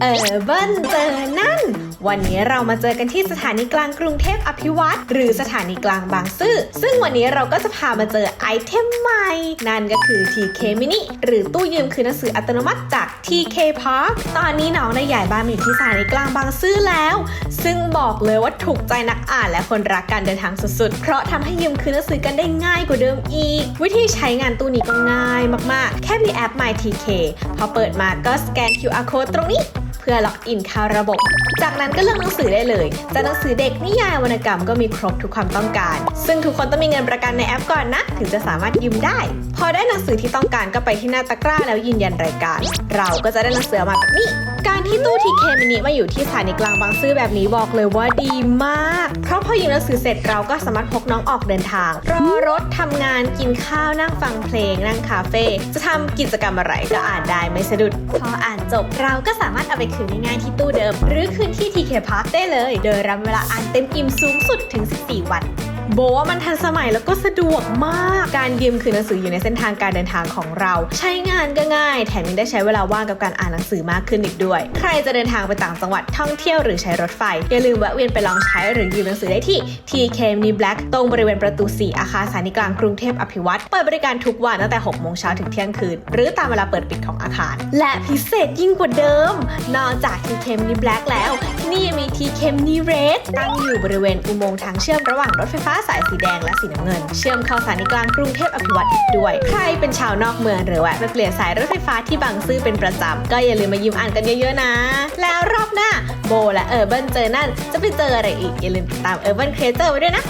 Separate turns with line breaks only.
เออเบิ้ลเจอนั่น วันนี้เรามาเจอกันที่สถานีกลางกรุงเทพอภิวัตรหรือสถานีกลางบางซื่อ ซึ่งวันนี้เราก็จะพามาเจอไอเทมใหม่ นั่นก็คือ TK Mini หรือตู้ยืมคืนหนังสืออัตโนมัติจาก TK Park ตอนนี้น้องได้ย้ายบ้านมาอยู่ที่สถานีกลางบางซื่อแล้ว ซึ่งบอกเลยว่าถูกใจนักอ่านและคนรักการเดินทางสุดๆ เพราะทำให้ยืมคืนหนังสือกันได้ง่ายกว่าเดิมอีก วิธีใช้งานตู้นี้ก็ง่ายมากๆ แค่มีแอป MyTK พอเปิดมาก็สแกน QR code ตรงนี้ เพื่อล็อกอินเข้าระบบ จากนั้นก็เลือกหนังสือได้เลยจะหนังสือเด็กนิยายวรรณกรรมก็มีครบทุกความต้องการ ซึ่งทุกคนต้องมีเงินประกันในแอปก่อนนะ ถึงจะสามารถยืมได้ พอได้หนังสือที่ต้องการก็ไปที่หน้าตะกร้าแล้วยืนยันรายการ เราก็จะได้หนังสือมาแบบนี้ การที่ตู้ทีเคมินิมาอยู่ที่สถานีกลางบางซื่อแบบนี้บอกเลยว่าดีมาก เพราะพอยืมหนังสือเสร็จเราก็สามารถพกน้องออกเดินทาง รอรถทำงานกินข้าวนั่งฟังเพลง นั่งคาเฟ่จะทำกิจกรรมอะไรก็อ่านได้ไม่สะดุด พออ่านจบเราก็สามารถเอาไปคืนง่ายๆที่ตู้เดิม หรือคืนที่ TK Park ได้เลย โดยรับเวลาอ่านเต็มอิ่มสูงสุดถึง 14 วัน โบว่ามันทันสมัยแล้วก็สะดวกมากการยืมคืนหนังสืออยู่ในเส้นทางการเดินทางของเรา ใช้งานก็ง่าย แถมยังได้ใช้เวลาว่างกับการอ่านหนังสือมากขึ้นอีกด้วย ใครจะเดินทางไปต่างจังหวัดท่องเที่ยวหรือใช้รถไฟ อย่าลืมแวะเวียนไปลองใช้หรือยืมหนังสือได้ที่ TK Mini Black ตรงบริเวณประตู 4 อาคารสถานีกลางกรุงเทพอภิวัตรเปิดบริการทุกวันตั้งแต่6โมงเช้าถึงเที่ยงคืน หรือตามเวลาเปิดปิดของอาคาร และพิเศษยิ่งกว่าเดิม นอกจาก TK Mini Black แล้ว นี่ยังมีทีเคมนีเรสตั้งอยู่บริเวณอุโมงค์ทางเชื่อมระหว่างรถไฟฟ้าสายสีแดงและสีน้ำเงิน เชื่อมเข้าสถานีกลางกรุงเทพอภิวัตอีกด้วย ใครเป็นชาวนอกเมืองหรือแวะไปเปลี่ยนสายรถไฟฟ้าที่บางซื่อเป็นประจำก็อย่าลืมมายืมอ่านกันเยอะๆนะ แล้วรอบหน้าโบและเออร์เบิร์นเจอนั่นจะไปเจออะไรอีกอย่าลืมติดตามเออร์เบิร์นเครเจอร์ไว้ด้วยนะ